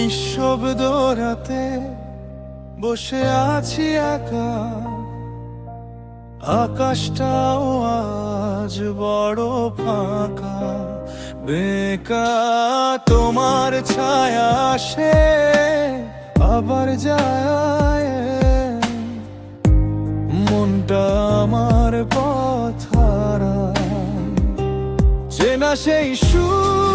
নিঃশব্দ রাতে বসে আছি একা। আকাশটাও আজ বড় ফাঁকা। বেকা তোমার ছায়া আসে, আবার যায়। মনটা আমার পথ হারায়। চেনা সেই সুর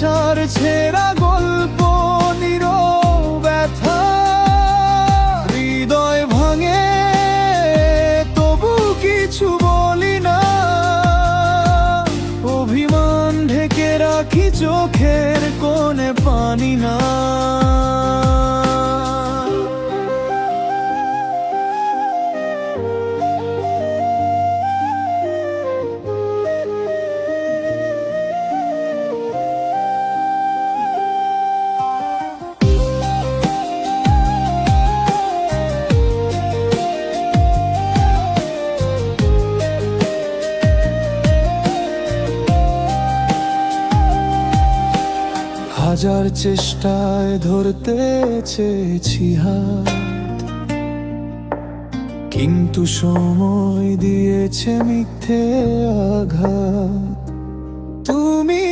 ভালোবাসার ছেঁড়া গল্প, নীরব ব্যথা, হৃদয় ভাঙে, তবু কিছু বলি না। অভিমান ঢেকে রাখি চোখের কোণে পানি না। হাজার চেষ্টায় ধরতে চেয়েছি হাত। কিন্তু সময় দিয়েছে মিথ্যে আঘাত। তুমি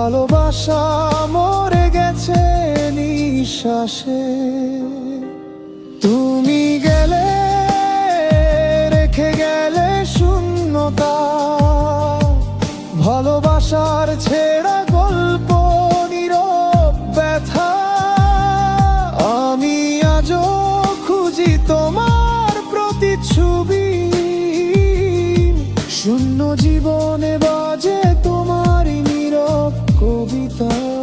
ভালোবাসা মরে গেছে নিঃশ্বাসে। তুমি গেলে রেখে গেলে শূন্যতা। ভালোবাসার ছেড়া sol.